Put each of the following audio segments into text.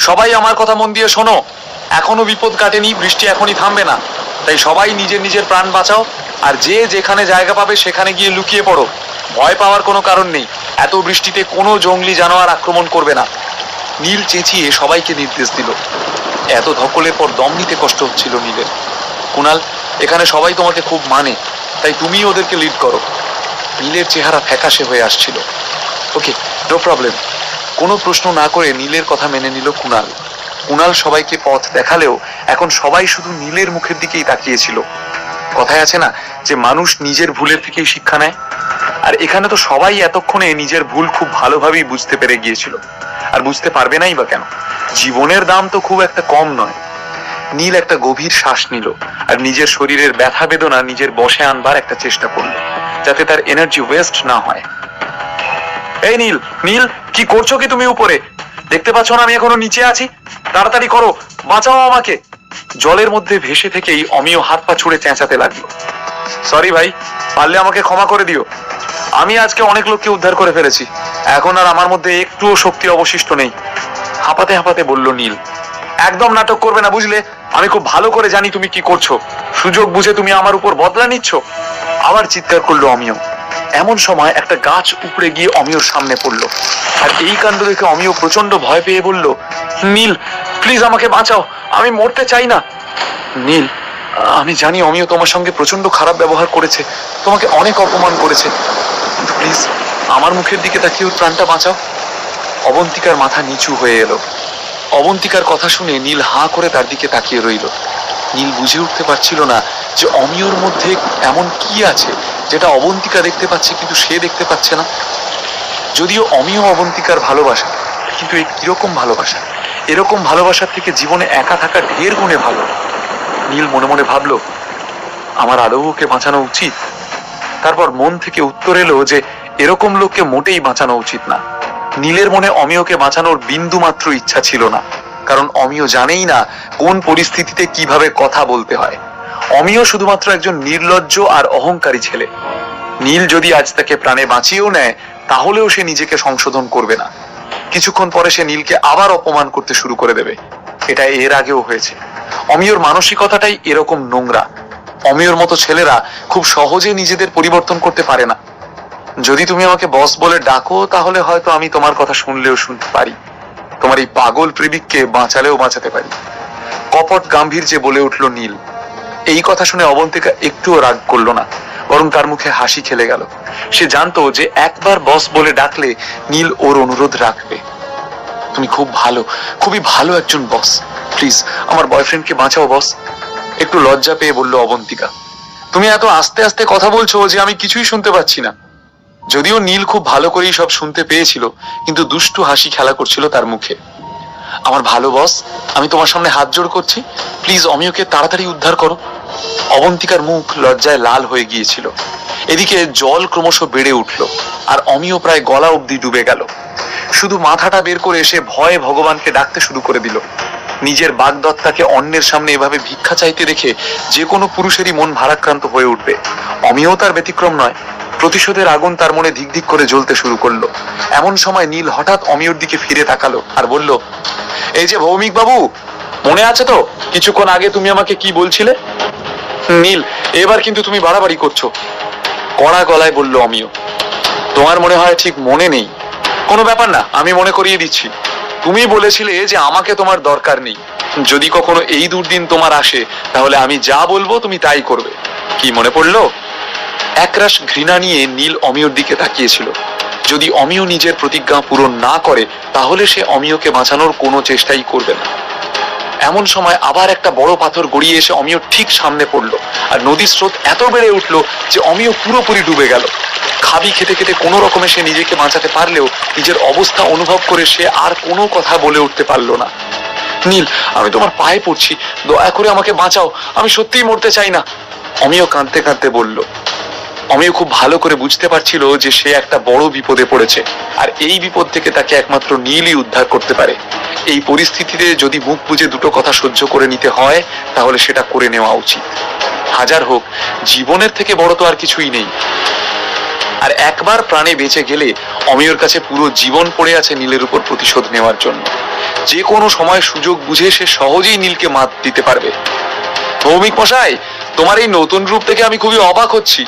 সবাই আমার কথা মন দিয়ে শোনো। এখনও বিপদ কাটেনি, বৃষ্টি এখনই থামবে না। তাই সবাই নিজের নিজের প্রাণ বাঁচাও, আর যে যেখানে জায়গা পাবে সেখানে গিয়ে লুকিয়ে পড়ো। ভয় পাওয়ার কোনো কারণ নেই। এত বৃষ্টিতে কোনো জঙ্গলি জানোয়ার আক্রমণ করবে না। নীল চেঁচিয়ে সবাইকে নির্দেশ দিল। এত ধকলের পর দম নিতে কষ্ট হচ্ছিল নীলের। কুনাল, এখানে সবাই তোমাকে খুব মানে তাই তুমি ওদেরকে লিড করো। নীলের চেহারা ফ্যাকাশে হয়ে আসছিল। ওকে নো প্রবলেম কোনো প্রশ্ন না করে নীলের কথা মেনে নিল কুনাল। কুনাল সবাইকে পথ দেখালেও এখন সবাই শুধু নীলের মুখের দিকেই তাকিয়েছিল। কথায় আছে না যে মানুষ নিজের ভুলের থেকেই শিক্ষা নেয়? আর এখানে তো সবাই এতক্ষণে নিজের ভুল খুব ভালোভাবেই বুঝতে পেরে গিয়েছিল। আর বুঝতে পারবে নাই বা কেন? জীবনের দাম তো খুব একটা কম নয়। নীল একটা গভীর শ্বাস নিল আর নিজের শরীরের ব্যথা বেদনা নিজের বসে আনবার একটা চেষ্টা করল, যাতে তার এনার্জি ওয়েস্ট না হয়। এই নীল নীল, কি করছ কি তুমি উপরে? দেখতে পাচ্ছ না আমি এখনও নিচে আছি? তাড়াতাড়ি করো, বাঁচাও আমাকে। জলের মধ্যে ভেসে থেকেই অমিয় হাত পা ছুঁড়ে চেঁচাতে লাগল। সরি ভাই, পারলে আমাকে ক্ষমা করে দিও। আমি আজকে অনেক লোককে উদ্ধার করে ফেলেছি। এখন আর আমার মধ্যে একটুও শক্তি অবশিষ্ট নেই। হাঁপাতে হাঁপাতে বলল নীল, একদম নাটক করবে না বুঝলে? আমি খুব ভালো করে জানি তুমি কি করছ। সুযোগ বুঝে তুমি আমার উপর বদলা নিচ্ছ। আবার চিৎকার করল অমিয়। এমন সময় একটা গাছ উপড়ে গিয়ে অমিয়র সামনে পড়ল। আর এই কাণ্ড দেখে অমিয় প্রচণ্ড ভয় পেয়ে বলল, নীল প্লিজ আমাকে বাঁচাও, আমি মরতে চাই না। নীল, আমি জানি অমিয় তোমার সঙ্গে প্রচণ্ড খারাপ ব্যবহার করেছে, তোমাকে অনেক অপমান করেছে। প্লিজ আমার মুখের দিকে তাকিয়ে ওর প্রাণটা বাঁচাও। অবন্তিকার মাথা নিচু হয়ে এলো। অবন্তিকার কথা শুনে নীল হাঁ করে তার দিকে তাকিয়ে রইল। নীল বুঝে উঠতে পারছিল না যে অমিয়র মধ্যে এমন কি আছে। যেটা অবন্তিকা দেখতে পাচ্ছে, কিন্তু সে দেখতে পাচ্ছে না। যদিও অমিয় অবন্তিকার ভালোবাসা, কিন্তু এ কীরকম ভালোবাসা? এরকম ভালোবাসার থেকে জীবনে একা থাকা ঢের গুণে ভালো। নীল মনে মনে ভাবলো, আমার আদৌ ওকে বাঁচানো উচিত? তারপর মন থেকে উত্তর এলো যে, এরকম লোককে মোটেই বাঁচানো উচিত না। নীলের মনে অমিয়কে বাঁচানোর বিন্দু মাত্র ইচ্ছা ছিল না। কারণ অমিয় জানেই না কোন পরিস্থিতিতে কীভাবে কথা বলতে হয়। অমিয় শুধুমাত্র একজন নির্লজ্জ আর অহংকারী ছেলে। নীল যদি আজ তাকে প্রাণে বাঁচিয়েও নেয়, তাহলেও সে নিজেকে সংশোধন করবে না। কিছুক্ষণ পরে সে নীলকে আবার অপমান করতে শুরু করে দেবে। এটা এর আগেও হয়েছে। অমিয়র মানসিকতাটাই এরকম নোংরা। অমিয়র মতো ছেলেরা খুব সহজে নিজেদের পরিবর্তন করতে পারে না। যদি তুমি আমাকে বস বলে ডাকো, তাহলে হয়তো আমি তোমার কথা শুনলেও শুনতে পারি। তোমার এই পাগল প্রেমিককে বাঁচালেও বাঁচাতে পারি। কপট গাম্ভীর্যে বলে উঠল নীল। এই কথা শুনে অবন্তিকা একটুও রাগ করল না, বরং তার মুখে হাসি খেলে গেল। সে জানতো যে একবার বস বলে ডাকলে নীল ওর অনুরোধ রাখবে। তুমি খুব ভালো, খুবই ভালো একজন বস। প্লিজ, আমার বয়ফ্রেন্ডকে বাঁচাও বস। একটু লজ্জা পেয়ে বলল অবন্তিকা, তুমি এত আস্তে আস্তে কথা বলছো যে আমি কিছুই শুনতে পাচ্ছি না। যদিও নীল খুব ভালো করেই সব শুনতে পেয়েছিল, কিন্তু দুষ্টু হাসি খেলা করছিল তার মুখে। আমার ভালো বস, আমি তোমার সামনে হাত জোড় করছি। প্লিজ অমিয়কে তাড়াতাড়ি উদ্ধার করো। অবন্তিকার মুখ লজ্জায় লাল হয়ে গিয়েছিল। এদিকে জল ক্রমশ বেড়ে উঠল, আর অমিয় প্রায় গলা অবধি ডুবে গেল। শুধু মাথাটা বের করে এসে ভয়ে ভগবানকে ডাকতে শুরু করে দিল। নিজের বাগদত্তাকে অন্যের সামনে এভাবে ভিক্ষা চাইতে দেখে যে কোনো পুরুষেরই মন ভারাক্রান্ত হয়ে উঠবে। অমিয় তার ব্যতিক্রম নয়, প্রতিশোধের আগুন তার মনে ধিক ধিক করে জ্বলতে শুরু করল। এমন সময় নীল হঠাৎ অমিয়র দিকে ফিরে তাকালো আর বলল এই যে ভৌমিক বাবু, মনে আছে তো? কিছুক্ষণ আগে তুমি আমাকে কি বলছিলে? নীল, এবার কিন্তু তুমি বাড়াবাড়ি করছ। কড়া গলায় বলল অমিয় তোমার মনে হয় ঠিক মনে নেই? কোনো ব্যাপার না, আমি মনে করিয়ে দিচ্ছি। তুমি বলেছিলে যে আমাকে তোমার দরকার নেই। যদি কখনো এই দুর্দিন তোমার আসে, তাহলে আমি যা বলব তুমি তাই করবে। কি মনে পড়ল? একরাশ ঘৃণা নিয়ে নীল অমিয়র দিকে তাকিয়েছিল। যদি অমিয় নিজের প্রতিজ্ঞা পূরণ না করে, তাহলে সে অমিয়কে বাঁচানোর কোনো চেষ্টাই করবে না। এমন সময় আবার একটা বড় পাথর গড়িয়ে এসে অমিয় ঠিক সামনে পড়ল, আর নদীর স্রোত এত বেড়ে উঠল যে অমিয় পুরোপুরি ডুবে গেল। খাবি খেতে খেতে কোনো রকমে সে নিজেকে বাঁচাতে পারলেও নিজের অবস্থা অনুভব করে সে আর কোনো কথা বলে উঠতে পারল না। নীল, আমি তোমার পায়ে পড়ছি, দয়া করে আমাকে বাঁচাও, আমি সত্যিই মরতে চাই না। অমিয় কাঁদতে কাঁদতে বলল অমিয় খুব ভালো করে বুঝতে পারছিল যে সে একটা বড় বিপদে পড়েছে, আর এই বিপদ থেকে তাকে একমাত্র নীলই উদ্ধার করতে পারে। এই পরিস্থিতিতে যদি মুখ বুঝে দুটো কথা সহ্য করে নিতে হয়, তাহলে সেটা করে নেওয়া উচিত। হাজার হোক, জীবনের থেকে বড় তো আর কিছুই নেই। আর একবার প্রাণে বেঁচে গেলে অমিয়র কাছে পুরো জীবন পড়ে আছে নীলের উপর প্রতিশোধ নেওয়ার জন্য। যে কোনো সময় সুযোগ বুঝে সে সহজেই নীলকে মাত দিতে পারবে। ভৌমিক মশাই, তোমার এই নতুন রূপ থেকে আমি খুবই অবাক হচ্ছি।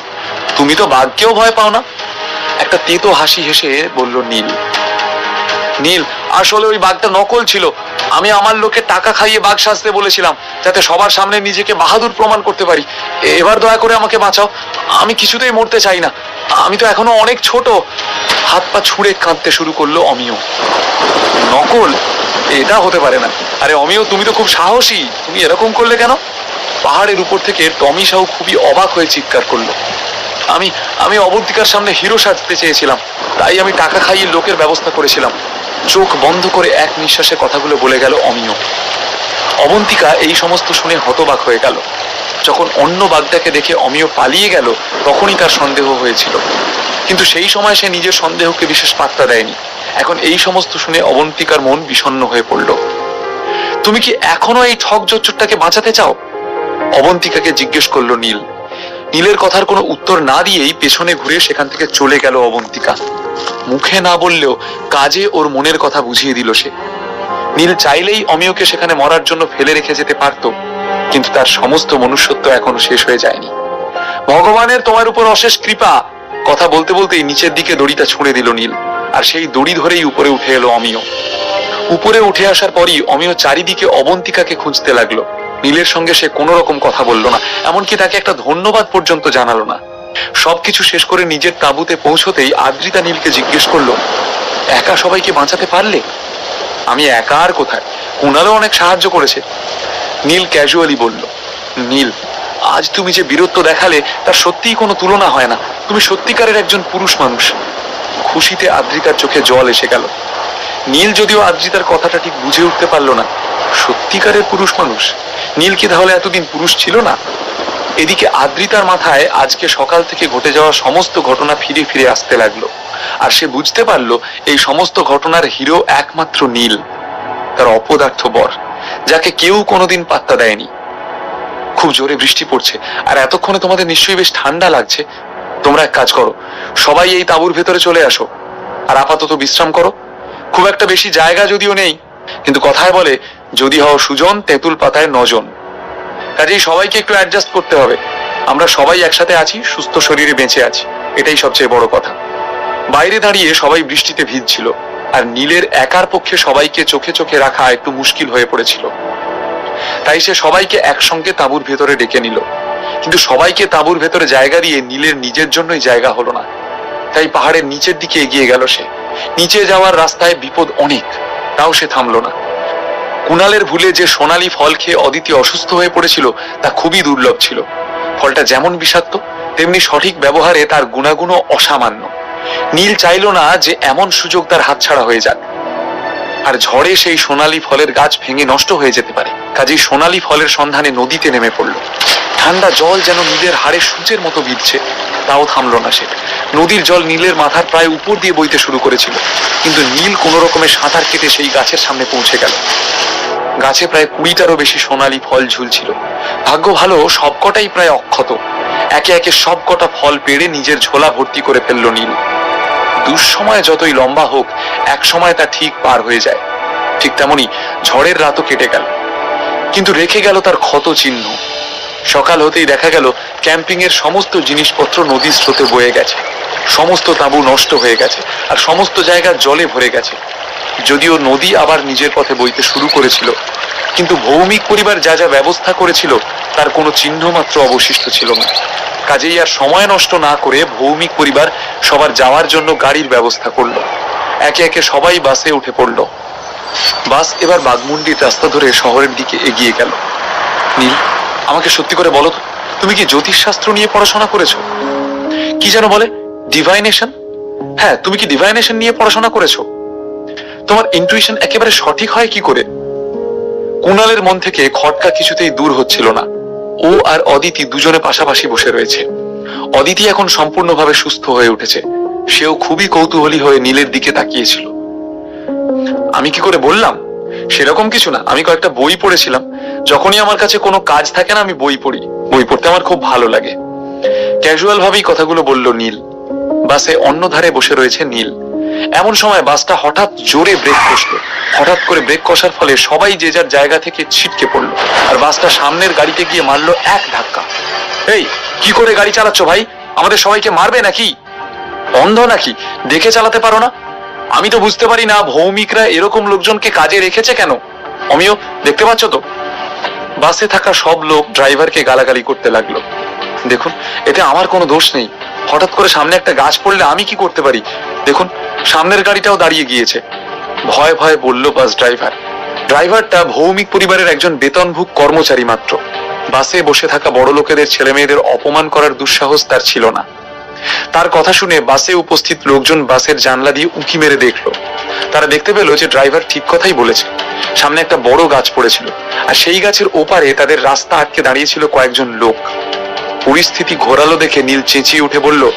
তুমি তো বাঘকেও ভয় পাও না। একটা তেতো হাসি হেসে বলল, নীল নীল, আসলে ওই বাঘটা নকল ছিল। আমি আমার লোকে টাকা খাইয়ে বাঘ সাজতে বলেছিলাম, যাতে সবার সামনে নিজেকে বাহাদুর প্রমাণ করতে পারি। এবার দয়া করে আমাকে বাঁচাও। আমি কিছুতেই মরতে চাই না। আমি তো এখনও অনেক ছোট। হাত পা ছুঁড়ে কাঁদতে শুরু করল অমিয়। নকল? এটা হতে পারে না। আরে অমিয়, তুমি তো খুব সাহসী। তুমি এরকম করলে কেন? পাহাড়ের উপর থেকে টমি সাহু খুবই অবাক হয়ে চিৎকার করল। আমি আমি অবন্তিকার সামনে হিরো সাজতে চেয়েছিলাম। তাই আমি টাকা খাইয়ে লোকের ব্যবস্থা করেছিলাম। চোখ বন্ধ করে এক নিঃশ্বাসে কথাগুলো বলে গেল অমিয়। অবন্তিকা এই সমস্ত শুনে হতবাক হয়ে গেল। যখন অন্য বাগদাকে দেখে অমিয় পালিয়ে গেল, তখনই তার সন্দেহ হয়েছিল। কিন্তু সেই সময় সে নিজের সন্দেহকে বিশেষ পাত্তা দেয়নি। এখন এই সমস্ত শুনে অবন্তিকার মন বিষণ্ণ হয়ে পড়ল। তুমি কি এখনও এই ঠক জচ্চরটাকে বাঁচাতে চাও? অবন্তিকাকে জিজ্ঞেস করল নীল। নীলের কথার কোনো উত্তর না দিয়েই পেছনে ঘুরে সেখান থেকে চলে গেল অবন্তিকা। মুখে না বললেও কাজে ওর মনের কথা বুঝিয়ে দিল সে। নীল চাইলেই অমিয়কে সেখানে মরার জন্য ফেলে রেখে যেতে পারত, কিন্তু তার সমস্ত মনুষ্যত্ব এখনও শেষ হয়ে যায়নি। ভগবানের তোমার উপর অশেষ কৃপা, কথা বলতে বলতেই নিচের দিকে দড়িটা ছুঁড়ে দিল নীল, আর সেই দড়ি ধরেই উপরে উঠে এলো অমিয়। উপরে উঠে আসার পরই অমিয় চারিদিকে অবন্তিকাকে খুঁজতে লাগল। নীলের সঙ্গে সে কোনো রকম কথা বলল না, এমনকি তাকে একটা ধন্যবাদ পর্যন্ত জানালো না। সবকিছু শেষ করে নিজের তাঁবুতে পৌঁছতেই আদ্রিতা নীলকে জিজ্ঞেস করল, একা সবাইকে বাঁচাতে পারলে? আমি একা আর কোথায়? কুণালও অনেক সাহায্য করেছে। নীল ক্যাজুয়ালি বলল, নীল, আজ তুমি যে বীরত্ব দেখালে, তার সত্যিই কোনো তুলনা হয় না। তুমি সত্যিকারের একজন পুরুষ মানুষ। খুশিতে আদ্রিতার চোখে জল এসে গেল। নীল যদিও আদ্রিতার কথাটা ঠিক বুঝে উঠতে পারল না। সত্যিকারের পুরুষ মানুষ? নীল কি তাহলে এতদিন পুরুষ ছিল না? এদিকে আদ্রিতার মাথায় আজকে সকাল থেকে ঘটে যাওয়া সমস্ত ঘটনা ফিরে ফিরে আসতে লাগল। আর সে বুঝতে পারল, এই সমস্ত ঘটনার হিরো একমাত্র নীল, তার অপদার্থ বর, যাকে কেউ কোনোদিন পাত্তা দেয়নি। খুব জোরে বৃষ্টি পড়ছে, আর এতক্ষণে তোমাদের নিশ্চয়ই বেশ ঠান্ডা লাগছে। তোমরা এক কাজ করো, সবাই এই তাঁবুর ভেতরে চলে আসো। আর আপাতত বিশ্রাম করো। খুব একটা বেশি জায়গা যদিও নেই, কিন্তু কথায় বলে, যদি হও সুজন, তেঁতুল পাতায় নজন। কাজেই সবাইকে একটু অ্যাডজাস্ট করতে হবে। আমরা সবাই একসাথে আছি, সুস্থ শরীরে বেঁচে আছি, এটাই সবচেয়ে বড় কথা। বাইরে দাঁড়িয়ে সবাই বৃষ্টিতে ভিজছিল, আর নীলের একার পক্ষে সবাইকে চোখে চোখে রাখা একটু মুশকিল হয়ে পড়েছিল। তাই সে সবাইকে একসঙ্গে তাঁবুর ভেতরে ডেকে নিল। কিন্তু সবাইকে তাঁবুর ভেতরে জায়গা দিয়ে নীলের নিজের জন্যই জায়গা হলো না। তাই পাহাড়ের নিচের দিকে এগিয়ে গেল সে। নিচে যাওয়ার রাস্তায় বিপদ অনেক, তাও সে থামলো না। কুণালের ভুলে যে সোনালী ফল খেয়ে অদিতি অসুস্থ হয়ে পড়েছিল, তা খুবই দুর্লভ ছিল। ফলটা যেমন বিষাক্ত, তেমনি সঠিক ব্যবহারে তার গুণাগুণও অসামান্য। নীল চাইল না যে এমন সুযোগ তার হাতছাড়া হয়ে যাক। আর ঝড়ে সেই সোনালী ফলের গাছ ভেঙে নষ্ট হয়ে যেতে পারে। কাজেই সোনালী ফলের সন্ধানে নদীতে নেমে পড়ল। ঠান্ডা জল যেন নীলের হাড়ে সূচের মতো বিধছে তাও থামল না সে। নদীর জল নীলের মাথার প্রায় উপর দিয়ে বইতে শুরু করেছিল, কিন্তু নীল কোনো রকমের সাঁতার কেটে সেই গাছের সামনে পৌঁছে গেল। গাছে প্রায় কুড়িটারও বেশি সোনালী ফল ঝুলছিল। ভাগ্য ভালো, সবকটাই প্রায় অক্ষত। একে একে সবকটা ফল পেড়ে নিজের ঝোলা ভর্তি করে ফেলল নীল। দুঃসময় যতই লম্বা হোক এক সময় তা ঠিক পার হয়ে যায়। ঠিক তেমনি ঝড়ের রাতও কেটে গেল। কিন্তু রেখে গেল তার ক্ষত চিহ্ন। সকাল হতেই দেখা গেল ক্যাম্পিং এর সমস্ত জিনিসপত্র নদীর স্রোতে বয়ে গেছে। সমস্ত তাঁবু নষ্ট হয়ে গেছে আর সমস্ত জায়গা জলে ভরে গেছে। যদিও নদী আবার নিজের পথে বইতে শুরু করেছিল, কিন্তু ভৌমিক পরিবার যা যা ব্যবস্থা করেছিল তার কোনো চিহ্ন মাত্র অবশিষ্ট ছিল না। কাজেই আর সময় নষ্ট না করে ভৌমিক পরিবার সবার যাওয়ার জন্য গাড়ির ব্যবস্থা করল। একে একে সবাই বাসে উঠে পড়ল। বাস এবার বাগমুন্ডির রাস্তা ধরে শহরের দিকে এগিয়ে গেল। নীল, আমাকে সত্যি করে বলো তো তুমি কি জ্যোতিষশাস্ত্র নিয়ে পড়াশোনা করেছ? কি যেন বলে ডিভাইনেশন হ্যাঁ তুমি কি ডিভাইনেশন নিয়ে পড়াশোনা করেছ? তোমার ইন্টুইশন একেবারে সঠিক হয় কি করে? কুণালের মন থেকে খটকা কিছুতেই দূর হচ্ছিল না। ও আর অদিতি দুজনে পাশাপাশি বসে রয়েছে। অদিতি এখন সম্পূর্ণভাবে সুস্থ হয়ে উঠেছে। সেও খুবই কৌতূহলী হয়ে নীলের দিকে তাকিয়েছিল। আমি কি করে বললাম? সেরকম কিছু না। আমি কয়েকটা বই পড়েছিলাম। যখনই আমার কাছে কোনো কাজ থাকে না, আমি বই পড়ি। বই পড়তে আমার খুব ভালো লাগে। ক্যাজুয়াল ভাবেই কথাগুলো বলল নীল। বাসে অন্য ধারে বসে রয়েছে নীল। এমন সময় বাসটা হঠাৎ জোরে ব্রেক কষলো। হঠাৎ করে ব্রেক কষার ফলে সবাই যে যার জায়গা থেকে ছিটকে পড়ল। আর বাসটা সামনের গাড়িতে গিয়ে মারলো এক ধাক্কা। এই, কি করে গাড়ি চালাচ্ছ ভাই? আমাদের সবাইকে মারবে নাকি? অন্ধ নাকি? দেখে চালাতে পারো না? আমি তো বুঝতে পারি না, ভৌমিকরা এরকম লোকজনকে কাজে রেখেছে কেন? অমিয়, দেখতে পাচ্ছ তো? বাসে থাকা সব লোক ড্রাইভারকে গালাগালি করতে লাগল। দেখুন, এতে আমার কোনো দোষ নেই। হঠাৎ করে সামনে একটা গাছ পড়লে আমি কি করতে পারি? দেখুন, সামনের গাড়িটাও দাঁড়িয়ে গিয়েছে। ভয় ভয়ে বলল বাস ড্রাইভার। ড্রাইভারটা ভৌমিক পরিবারের একজন বেতনভুক কর্মচারী মাত্র। বাসে বসে থাকা বড় লোকেদের ছেলে মেয়েদের অপমান করার দুঃসাহস তার ছিল না। তার কথা শুনে বাসে উপস্থিত লোকজন বাসের জানলা দিয়ে উঁকি মেরে দেখল। তারা দেখতে পেল যে ড্রাইভার ঠিক কথাই বলেছে। সামনে একটা বড় গাছ পড়েছিল। আর সেই গাছের ওপারে তাদের রাস্তা আটকে দাঁড়িয়েছিল কয়েকজন লোক। পরিস্থিতি ঘোরালো দেখে নীল চেঁচিয়ে উঠে বলল,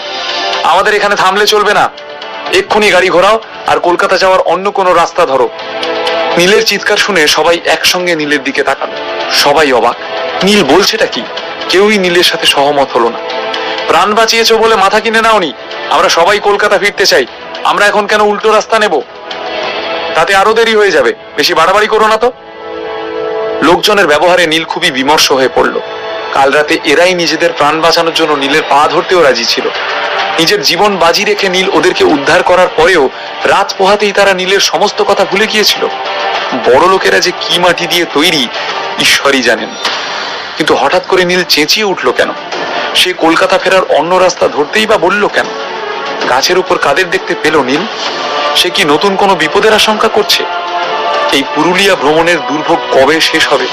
আমাদের এখানে থামলে চলবে না। এক্ষুনি গাড়ি ঘোরাও, আর কলকাতা যাওয়ার অন্য কোনো রাস্তা ধরো। নীলের চিৎকার শুনে সবাই একসঙ্গে নীলের দিকে তাকালো। সবাই অবাক। নীল বলছেটা কি? কেউই নীলের সাথে সহমত হলো না। প্রাণ বাঁচিয়েছ বলে মাথা কিনে নাওনি। আমরা সবাই কলকাতা ফিরতে চাই। আমরা এখন কেন উল্টো রাস্তা নেব? তাতে আরও দেরি হয়ে যাবে। বেশি বাড়াবাড়ি করো না তো। লোকজনের ব্যবহারে নীল খুবই বিমর্ষ হয়ে পড়ল। কাল রাতে এরাই নিজেদের প্রাণ বাঁচানোর জন্য নীলের পা ধরতেও রাজি ছিল। নিজের জীবন বাজি রেখে নীল ওদেরকে উদ্ধার করার পরেও রাত পোহাতেই তারা নীলের সমস্ত কথা ভুলে গিয়েছিল। বড় লোকেরা যে কি মাটি দিয়ে তৈরি, ঈশ্বরই জানেন। কিন্তু হঠাৎ করে নীল চেঁচিয়ে উঠল কেন? সে কলকাতা ফেরার অন্য রাস্তা ধরতেই বা বলল কেন? গাছের উপর কাদের দেখতে পেল নীল? সে কি নতুন কোনো বিপদের আশঙ্কা করছে? এই পুরুলিয়া ভ্রমণের দুর্ভোগ কবে শেষ হবে?